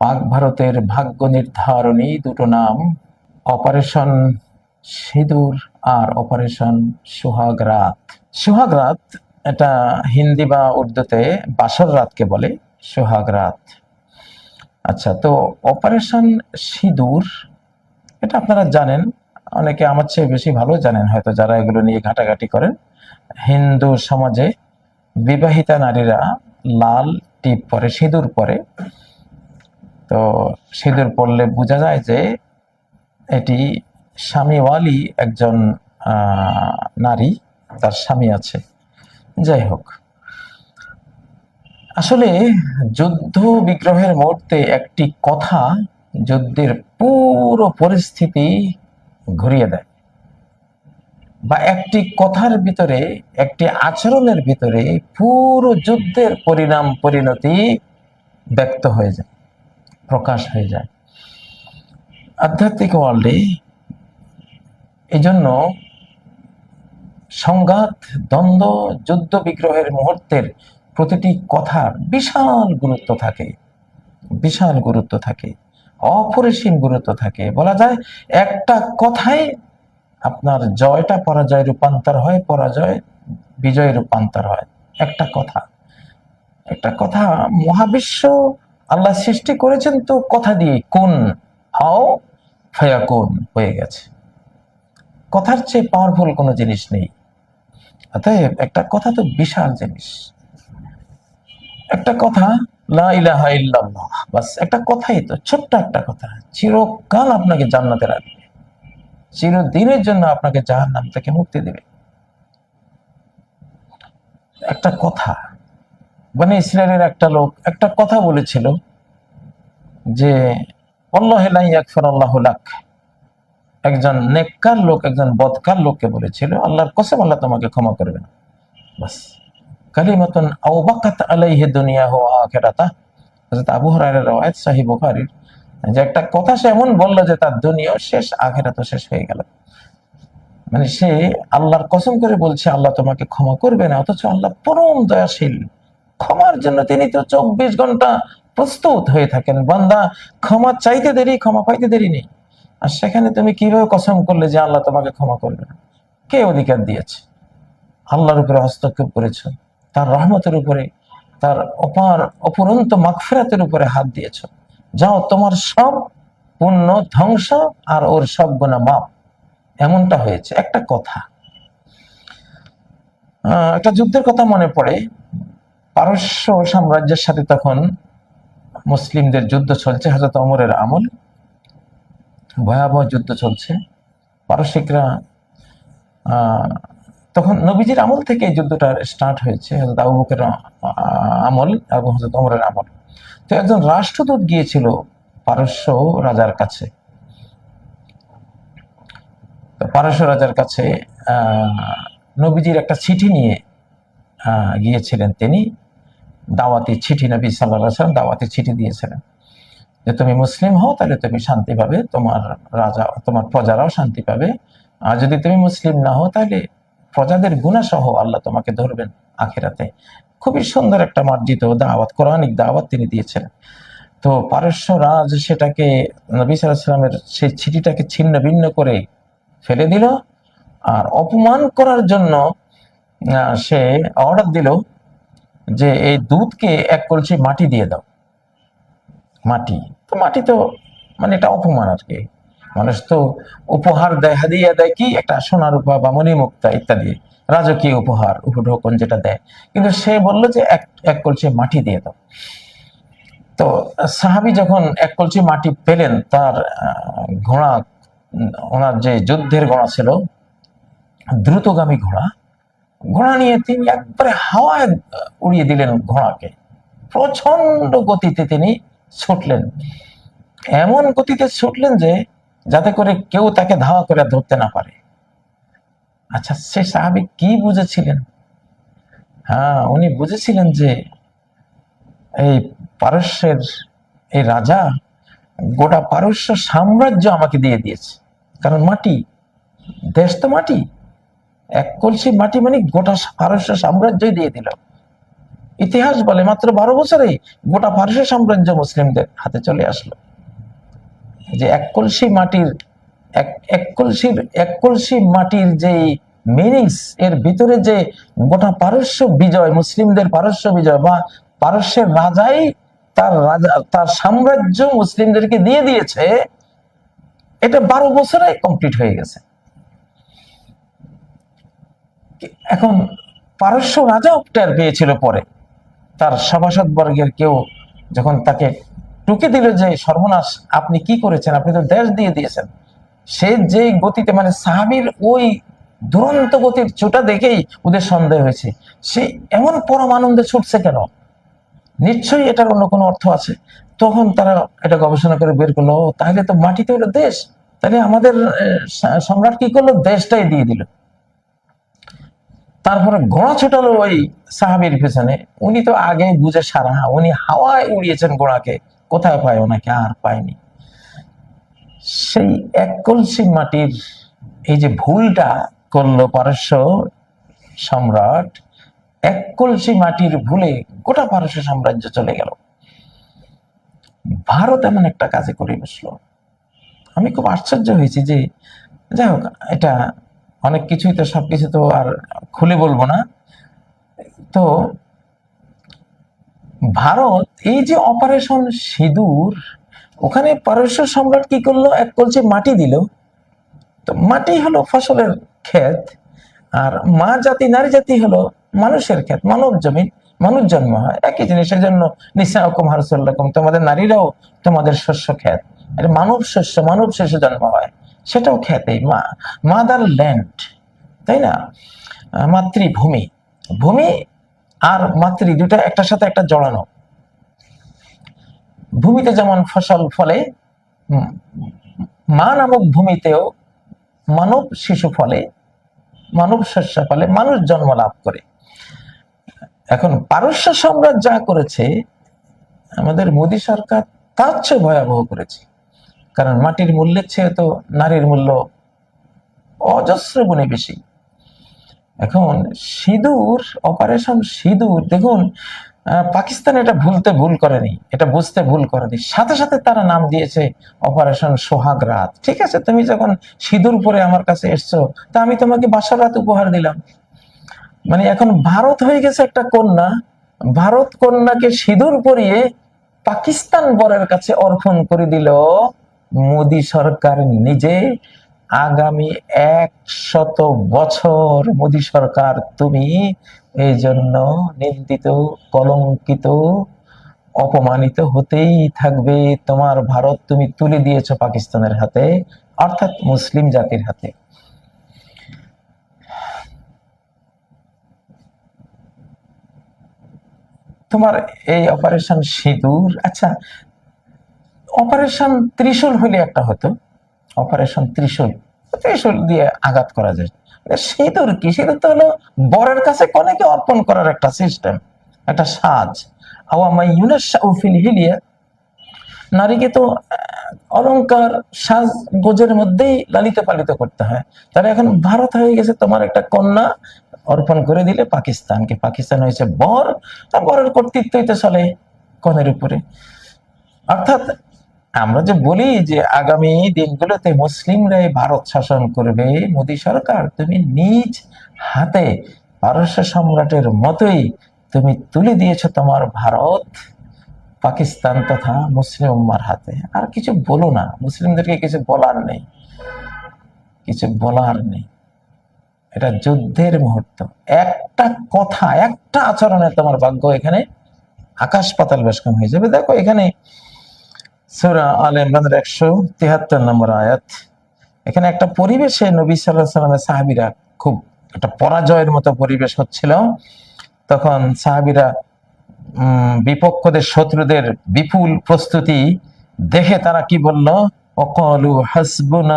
পাক ভারতের ভাগ্য নির্ধারণী দুটো নাম, অপারেশন সিঁদুর আর অপারেশন সোহাগ রাত। সোহাগ রাত, এটা হিন্দি বা উর্দুতে বাসর রাতকে বলে সোহাগ রাত। আচ্ছা তো অপারেশন সিঁদুর, এটা আপনারা জানেন, অনেকে আমার চেয়ে বেশি ভালো জানেন, হয়তো যারা এগুলো নিয়ে ঘাটাঘাটি করেন। হিন্দু সমাজে বিবাহিতা নারীরা লাল টিপ পরে, সিঁদুর পরে তো সিঁদুর পড়লে বোঝা যায় যে এটি স্বামীওয়ালি একজন নারী, তার স্বামী আছে। যাই হোক। আসলে যুদ্ধ বিগ্রহের মুহূর্তে একটি কথা যুদ্ধের পুরো পরিস্থিতি ঘুরিয়ে দেয়। বা একটি কথার ভিতরে, একটি আচরণের ভিতরে পুরো যুদ্ধের পরিণাম, পরিণতি ব্যক্ত হয়ে যায়। প্রকাশ হয়ে যায়। আধ্যাত্মিক ওয়ার্ল্ডে এই জন্য সংঘাত, দ্বন্দ্ব, যুদ্ধ বিগ্রহের মুহূর্তের প্রতিটি কথার বিশাল গুরুত্ব থাকে। বিশাল গুরুত্ব থাকে। অপরিসীম গুরুত্ব থাকে। বলা যায় একটা কথাই আপনার জয়টা পরাজয় রূপান্তর হয়, পরাজয় বিজয় রূপান্তর হয়। একটা কথা। একটা কথা মহাবিশ্ব আল্লাহ সৃষ্টি করেছেন তো কথা দিয়ে কোন? হাও ফায়াকুন, হয়ে গেছে। কথার চেয়ে পাওয়ারফুল কোনো জিনিস নেই। অতএব একটা কথা তো বিশাল জিনিস। একটা কথা, লা ইলাহা ইল্লাল্লাহ, বাস একটা কথাই তো, ছোট্ট একটা কথা। চিরকাল আপনাকে জান্নাতে রাখবে। চিরদিনের জন্য আপনাকে জাহার নাম থেকে মুক্তি দেবে। একটা কথা মানে ইসরায়েলের একটা লোক একটা কথা বলেছিল যে একজন নেককার লোক, একজন বদকার লোককে বলেছিল, আল্লাহর কসম, আল্লাহ তোমাকে ক্ষমা করবে না বাস। কালিমাতুন আওবাকাত আলাইহি দুনিয়া হো আখিরাতা। হযরত আবু বুখারীর যে একটা কথা সে এমন বলল যে, তার দুনিয়াও শেষ, আখিরাতও শেষ হয়ে গেল। মানে সে আল্লাহর কসম করে বলছে, আল্লাহ তোমাকে ক্ষমা করবে না অথচ আল্লাহ পরম দয়াশীল। ক্ষমার জন্য তিনি তো চব্বিশ ঘণ্টা প্রস্তুত হয়ে থাকেন। বান্দা, ক্ষমা চাইতে দেরি, ক্ষমা পাইতে দেরি নেই। আর সেখানে তুমি কীভাবে কসম করলে যে আল্লাহ তোমাকে ক্ষমা করবে? কে অধিকার দিয়েছে? আল্লাহর উপরে হস্তক্ষেপ করেছ। তার রহমতের উপরে, তার অপার, অপুরন্ত মাগফিরাতের উপরে হাত দিয়েছ। যাও, তোমার সব পুণ্য ধ্বংস আর ওর সব গুণা মাপ এমনটা হয়েছে। একটা কথা। একটা যুদ্ধের কথা মনে পড়ে। পারস্য সাম্রাজ্যের সাথে তখন মুসলিমদের যুদ্ধ চলছে হজরত অমরের আমল। ভয়াবহ যুদ্ধ চলছে। পারসিকরা তখন নবীজির আমল থেকে এই যুদ্ধটা স্টার্ট হয়েছে হজরত আবু বকরের আমল এবং হজরত অমরের আমল। তো একজন রাষ্ট্রদূত গিয়েছিল পারস্য রাজার কাছে। পারস্য রাজার কাছে নবীজির একটা চিঠি নিয়ে গিয়েছিলেন তিনি। দাওয়াতি চিঠি নবী সাল্লাহ সাল্লাম দাওয়াতি চিঠি দিয়েছিলেন। যে তুমি মুসলিম হও, তাহলে তুমি শান্তি পাবে, তোমার রাজা, তোমার প্রজারাও শান্তি পাবে। আর যদি তুমি মুসলিম না হও, তাহলে প্রজাদের গুণাসহ আল্লাহ তোমাকে ধরবেন আখেরাতে। খুবই সুন্দর একটা মার্জিত দাওয়াত, কোরআনিক দাওয়াত তিনি দিয়েছিলেন। তো পারস্য রাজ সেটাকে নবী সাল্লামের সেই চিঠিটাকে ছিন্ন ভিন্ন করে ফেলে দিল। আর অপমান করার জন্য সে অর্ডার দিল যে এই দুধকে এক কলসি মাটি দিয়ে দাও। মাটি। তো মাটি তো মানে এটা অপমান আর কি মানুষ তো উপহার দেয়, হাদিয়া দেয় কি? একটা সোনার উপা বা মণিমুক্তা ইত্যাদি। রাজকীয় উপহার, উপঢৌকন যেটা দেয়। কিন্তু সে বলল যে এক এক কলসি মাটি দিয়ে দাও। তো সাহাবি যখন এক কলসি মাটি পেলেন, তার ঘোড়া ওনার যে যুদ্ধের ঘোড়া ছিল, দ্রুতগামী ঘোড়া ঘোড়া নিয়ে তিনি একবারে হাওয়ায় উড়িয়ে দিলেন ঘোড়াকে। প্রচণ্ড গতিতে তিনি ছুটলেন। এমন গতিতে ছুটলেন যে, যাতে করে কেউ তাকে ধাওয়া করে ধরতে না পারে। আচ্ছা সে সাহাবি কি বুঝেছিলেন? হ্যাঁ উনি বুঝেছিলেন যে, এই পারস্যের, এই রাজা গোটা পারস্য সাম্রাজ্য আমাকে দিয়ে দিয়েছে। কারণ মাটি, দেশ তো মাটি। এক কলসি মাটি মানে গোটা পারস্য সাম্রাজ্যই দিয়ে দিল। ইতিহাস বলে মাত্র বারো বছরেই গোটা ফারসি সাম্রাজ্য মুসলিমদের হাতে চলে আসলো। যে এক কলসি মাটির, এক এক কলসির, এক কলসি মাটির যে মিনিংস এর ভিতরে যে গোটা পারস্য বিজয়, মুসলিমদের পারস্য বিজয় বা পারস্যের রাজাই তার রাজা, তার সাম্রাজ্য মুসলিমদেরকে দিয়ে দিয়েছে, এটা বারো বছরে কমপ্লিট হয়ে গেছে। এখন পারস্য রাজাও টের পেয়েছিল পরে। তার সভাসদ বর্গের কেউ যখন তাকে টুকে দিল যে, সর্বনাশ, আপনি কি করেছেন? আপনি তো দেশ দিয়ে দিয়েছেন। সে যে গতিতে মানে সাহাবির ওই দুরন্ত গতির ছোটা দেখেই ওদের সন্দেহ হয়েছে। সে এমন পরম আনন্দে ছুটছে কেন? নিশ্চয়ই এটার অন্য কোনো অর্থ আছে। তখন তারা এটা গবেষণা করে বের করল তাহলে তো মাটিতে হলো দেশ। তাহলে আমাদের সম্রাট কি করল? দেশটাই দিয়ে দিল। তারপরে ঘোড়া ছোটালো ওই সাহাবির পেছনে। উনি তো আগে বুঝে সারা, উনি হাওয়ায় উড়িয়েছেন ঘোড়াকে। কোথায় পায় ওনাকে? আর পায়নি। সেই এক কলসি মাটির এই যে ভুলটা করল পারস্য সম্রাট, এক কলসি মাটির ভুলে গোটা পারস্য সাম্রাজ্য চলে গেল। ভারত এমন একটা কাজে করে বসল। আমি খুব আশ্চর্য হয়েছি যে, যাই হোক, এটা অনেক কিছুই তো সবকিছু তো আর খুলে বলব না। তো ভারত, এই যে অপারেশন সিঁদুর, ওখানে পারস্য সম্রাট কি করল? এক কলসি মাটি দিল। তো মাটি হলো ফসলের ক্ষেত, আর মা জাতি, নারী জাতি হলো মানুষের ক্ষেত, মানব জমিন, মানুষ জন্ম হয়। একই জিনিসের জন্য নিসা হুকুম হারসুল্লাকুম তোমাদের নারীরাও তোমাদের শস্য ক্ষেত। মানব শস্য মানব শস্য জন্ম হয়। সেটাও খেতে মা মাদার ল্যান্ড তাই না? মাতৃভূমি। ভূমি আর মাতৃ দুটা একটার সাথে একটা জড়ানো। ভূমিতে যেমন ফসল ফলে মা নামক ভূমিতেও মানব শিশু ফলে, মানব শস্য ফলে, মানুষ জন্ম লাভ করে। এখন পারস্য সম্রাট যা করেছে, আমাদের মোদী সরকার তার চেয়ে ভয়াবহ করেছে। কারণ মাটির মূল্যের চেয়ে তো নারীর মূল্য অজস্র গুণে বেশি। এখন সিঁদুর অপারেশন সিঁদুর, দেখুন পাকিস্তান এটা ভুলতে ভুল করেনি, এটা বুঝতে ভুল করেনি। সাথে সাথে তারা নাম দিয়েছে অপারেশন সোহাগ রাত। ঠিক আছে, তুমি যখন সিঁদুর পরে আমার কাছে এসছো, তা আমি তোমাকে বাসার রাত উপহার দিলাম। মানে এখন ভারত হয়ে গেছে একটা কন্যা, ভারত কন্যাকে সিঁদুর পরিয়ে পাকিস্তান বরের কাছে অর্পণ করে দিল। মোদী সরকার নিজে আগামী একশত বছর মোদী সরকার তুমি এই জন্য নিন্দিত, কলঙ্কিত, অপমানিত হতেই থাকবে। তোমার ভারত তুমি তুলে দিয়েছ পাকিস্তানের হাতে, অর্থাৎ মুসলিম জাতির হাতে। তোমার এই অপারেশন সিঁদুর আচ্ছা অপারেশন ত্রিশূল হলে একটা হতো। অপারেশন ত্রিশূল ত্রিশূল দিয়ে আঘাত করা যায়। সিঁদুর কি? সিঁদুর তো হলো বরের কাছে কনেকে অর্পণ করার একটা সিস্টেম একটা সাজ। আওয়ামাই ইউনাসিল হিলিয়া। নারীকে তো আহ, অলংকার সাজ গোজের মধ্যেই লালিত পালিত করতে হয়। তাহলে এখন ভারত হয়ে গেছে তোমার একটা কন্যা অর্পণ করে দিলে পাকিস্তানকে। পাকিস্তান হয়েছে বর বরের কর্তৃত্বই তো চলে কনের উপরে। অর্থাৎ আমরা যে বলি যে আগামী দিনগুলোতে মুসলিমরাই ভারত শাসন করবে, মোদী সরকার, তুমি নিজ হাতে পারস্য সম্রাটের মতোই তুমি তুলে দিয়েছ তোমার ভারত, পাকিস্তান তথা মুসলিম উম্মার হাতে। আর কিছু বলো না, মুসলিমদেরকে কিছু বলার নেই, কিছু বলার নেই। এটা যুদ্ধের মুহূর্ত। একটা কথা, একটা আচরণে তোমার ভাগ্য এখানে আকাশ পাতাল বেশকম হয়ে যাবে। দেখো, এখানে সুরা আল ইমরানের একশো তিহাত্তর নম্বর আয়াত। এখানে একটা পরিবেশে নবী সাল্লাহ সাল্লামের সাহাবিরা খুব একটা পরাজয়ের মতো পরিবেশ হচ্ছিল। তখন সাহাবিরা বিপক্ষদের শত্রুদের বিপুল প্রস্তুতি দেখে তারা কি বলল? অকলু হাসবুন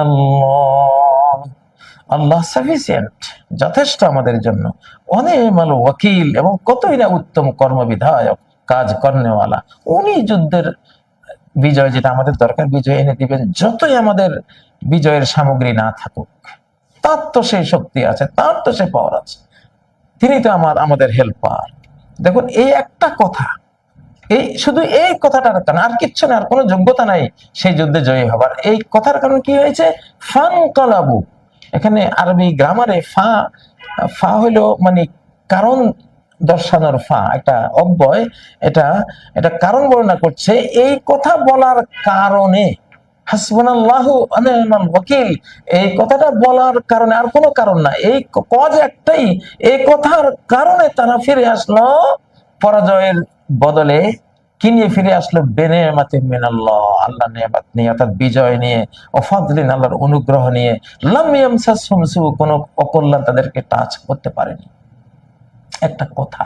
আল্লাহ সাফিসিয়েন্ট, যথেষ্ট আমাদের জন্য। অনেক মাল ওয়াকিল এবং কতই না উত্তম কর্মবিধায়ক, কাজ কর্নেওয়ালা। উনি যুদ্ধের বিজয় যেটা আমাদের দরকার, বিজয় এনে দিবেন যতই আমাদের বিজয়ের সামগ্রী না থাকুক। তার তো সেই শক্তি আছে, তার তো সে পাওয়ার আছে। তিনি তো আমার, আমাদের হেল্পার দেখুন, এই একটা কথা, এই শুধু এই কথাটার কারণে, আর কিচ্ছু না, আর কোনো যোগ্যতা নাই সেই যুদ্ধে জয়ী হবার। এই কথার কারণে কি হয়েছে? ফান কলাবু এখানে আরবি গ্রামারে ফা ফা হইল মানে কারণ দর্শানোর ফা একটা অব্যয়, এটা এটা কারণ বর্ণনা করছে, এই কথা বলার কারণে এই কথাটা বলার কারণে আর কোনো কারণ না। এই কজ একটাই, এই কথার কারণে তারা ফিরে আসলো, পরাজয়ের বদলে, কি নিয়ে ফিরে আসলো? বেনে মাতে মিনাল্লাহ, আল্লাহ নিয়ামত নিয়ে, অর্থাৎ বিজয় নিয়ে ওফাদলিন আল্লাহর অনুগ্রহ নিয়ে লামিয়াম সাসমসু কোনো অকল্যাণ তাদেরকে টাচ করতে পারেনি। একটা কথা।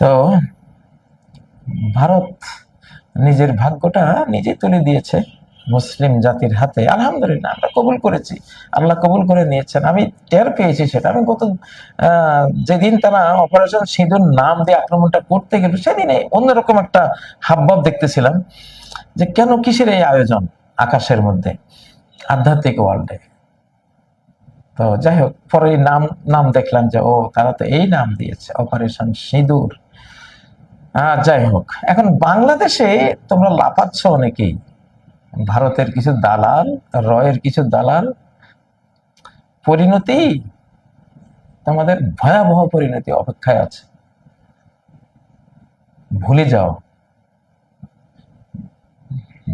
তো ভারত নিজের ভাগ্যটা নিজে তুলে দিয়েছে মুসলিম জাতির হাতে। আলহামদুলিল্লাহ, আমরা কবুল করেছি। আল্লাহ কবুল করে নিয়েছেন। আমি টের পেয়েছি সেটা। আমি গত যেদিন তারা অপারেশন সিঁদুর নাম দিয়ে আক্রমণটা করতে গেল, সেদিনে অন্যরকম একটা হাবভাব দেখতেছিলাম যে কেন কিসের এই আয়োজন আকাশের মধ্যে, আধ্যাত্মিক ওয়ার্ল্ডে তো যাই হোক পরে নাম নাম দেখলাম যে, ও, তারা তো এই নাম দিয়েছে অপারেশন সিঁদুর। যাই হোক এখন বাংলাদেশে তোমরা লাফাচ্ছ অনেকেই। ভারতের কিছু দালাল, রয়ের কিছু দালাল, পরিণতি, তোমাদের ভয়াবহ পরিণতি অপেক্ষায় আছে। ভুলে যাও।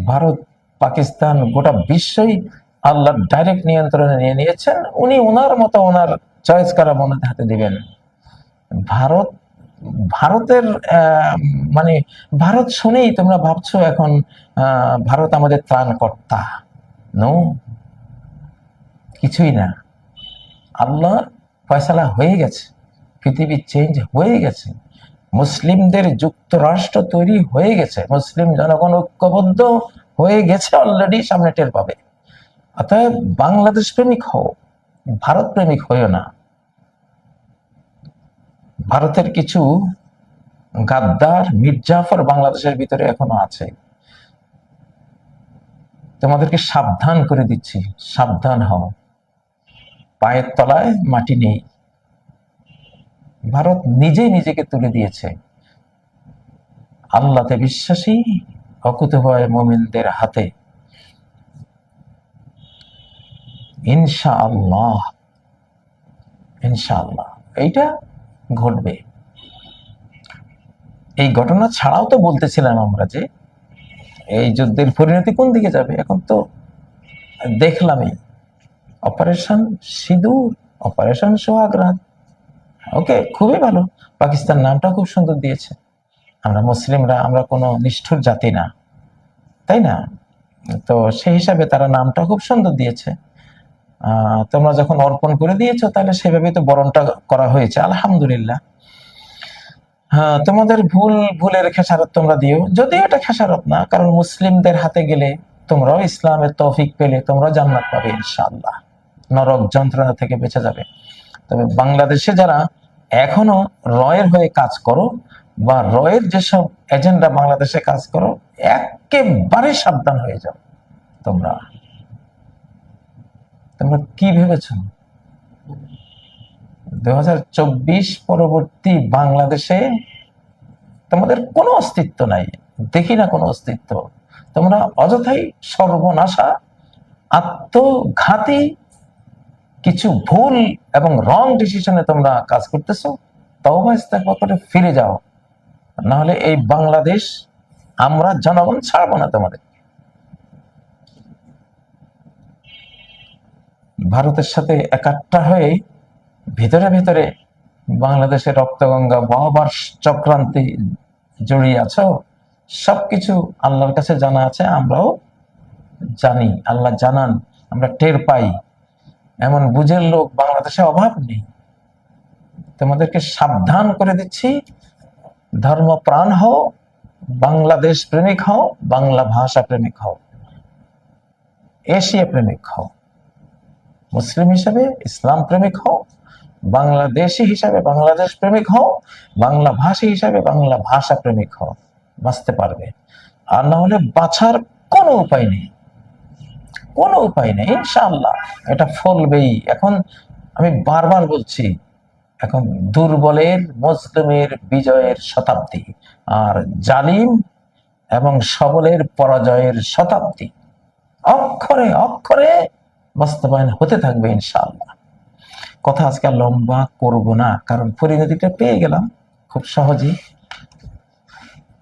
ভারত, পাকিস্তান, গোটা বিশ্বই আল্লাহর ডাইরেক্ট নিয়ন্ত্রণে নিয়ে নিয়েছেন। উনি ওনার মতো ওনার চয়েস করা মনে হাতে দিবেন? ভারত, ভারতের মানে ভারত শুনেই তোমরা ভাবছ এখন ভারত আমাদের ত্রাণকর্তা। নো কিছুই না। আল্লাহ ফয়সালা হয়ে গেছে। পৃথিবী চেঞ্জ হয়ে গেছে। মুসলিমদের যুক্তরাষ্ট্র তৈরি হয়ে গেছে। মুসলিম জনগণ ঐক্যবদ্ধ হয়ে গেছে অলরেডি সামনে টের পাবে। অতএব বাংলাদেশ প্রেমিক হও, ভারত প্রেমিক হইও না। ভারতের কিছু গাদ্দার মির্জাফর বাংলাদেশের ভিতরে এখনও আছে। তোমাদেরকে সাবধান করে দিচ্ছি, সাবধান হও। পায়ের তলায় মাটি নেই। ভারত নিজেই নিজেকে তুলে দিয়েছে। আল্লাহতে বিশ্বাসী, অকুতভয় মোমিনদের হাতে। ইনশা আল্লাহ ইনশাআল্লাহ। এইটা ঘটবে। এই ঘটনা ছাড়াও তো বলতেছিলাম আমরা যে, এই যুদ্ধের পরিণতি কোন দিকে যাবে? এখন তো দেখলামই। অপারেশন সিঁদুর, অপারেশন সোহাগরাত ওকে, খুবই ভালো। পাকিস্তান নামটা খুব সুন্দর দিয়েছে। আমরা মুসলিমরা, আমরা কোনো নিষ্ঠুর জাতি না। তাই না? তো সেই হিসাবে তারা নামটা খুব সুন্দর দিয়েছে। তোমরা যখন অর্পণ করে দিয়েছ, তাহলে সেভাবে তো বরণটা করা হয়েছে। আলহামদুলিল্লাহ। হ্যাঁ তোমাদের ভুল, ভুলের খেসারত তোমরা দিও। যদিও এটা খেসারত না, কারণ মুসলিমদের হাতে গেলে তোমরাও ইসলামের তৌফিক পেলে, তোমরাও জান্নাত পাবে, ইনশাআল্লাহ। নরক যন্ত্রণা থেকে বেঁচে যাবে। তবে বাংলাদেশে যারা এখনও রয়ের হয়ে কাজ করো, বা রয়ের যেসব এজেন্ডা বাংলাদেশে কাজ করো, একেবারে সাবধান হয়ে যাও তোমরা। তোমরা কি ভেবেছ? দু পরবর্তী বাংলাদেশে তোমাদের কোনো অস্তিত্ব নাই। দেখি না কোনো অস্তিত্ব। তোমরা অযথাই সর্বনাশা, আত্মঘাতী, কিছু ভুল এবং রং ডিসিশনে তোমরা কাজ করতেছো তওবা ইস্তেগফার করে ফিরে যাও। নাহলে এই বাংলাদেশ আমরা জনগণ ছাড়বো না তোমাদের। ভারতের সাথে একাট্টা হয়ে ভিতরে ভিতরে বাংলাদেশের রক্তগঙ্গা বহবার চক্রান্তি জড়িয়ে আছো, সবকিছু আল্লাহর কাছে জানা আছে, আমরাও জানি, আল্লাহ জানান, আমরা টের পাই। এমন বুঝের লোক বাংলাদেশে অভাব নেই। তোমাদেরকে সাবধান করে দিচ্ছি ধর্ম প্রাণ হও, বাংলাদেশ প্রেমিক হও, বাংলা ভাষা প্রেমিক হও, এশিয়া প্রেমিক হও। মুসলিম হিসাবে ইসলাম প্রেমিক হও, বাংলাদেশি হিসাবে বাংলাদেশ প্রেমিক হও, বাংলা ভাষী হিসাবে বাংলা ভাষা প্রেমিক হও, বাঁচতে পারবে। আর না হলে বাঁচার কোনো উপায় নেই। কোনো উপায় নেই, ইনশাআল্লাহ। এটা ফলবেই। এখন আমি বারবার বলছি, এখন দুর্বলের মজলুমের বিজয়ের শতাব্দী, আর জালিম এবং সবলের পরাজয়ের শতাব্দী। অক্ষরে অক্ষরে বাস্তবায়ন হতে থাকবে ইনশাআল্লাহ। কথা আজকে লম্বা করব না, কারণ পরিণতিটা পেয়ে গেলাম খুব সহজেই।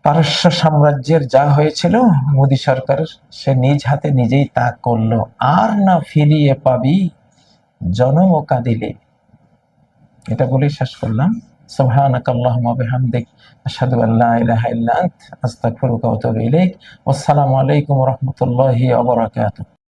পারস্য সাম্রাজ্যের যা হয়েছিল, মোদী সরকার সে নিজ হাতে নিজেই তা করল। আর না ফিরিয়ে পাবি জনম কাঁদিলে। এটা বলেই শেষ করলাম। আতুবু ইলাইক। ওয়াসসালামু আলাইকুম ওয়া রাহমাতুল্লাহি ওয়া বারাকাতুহু।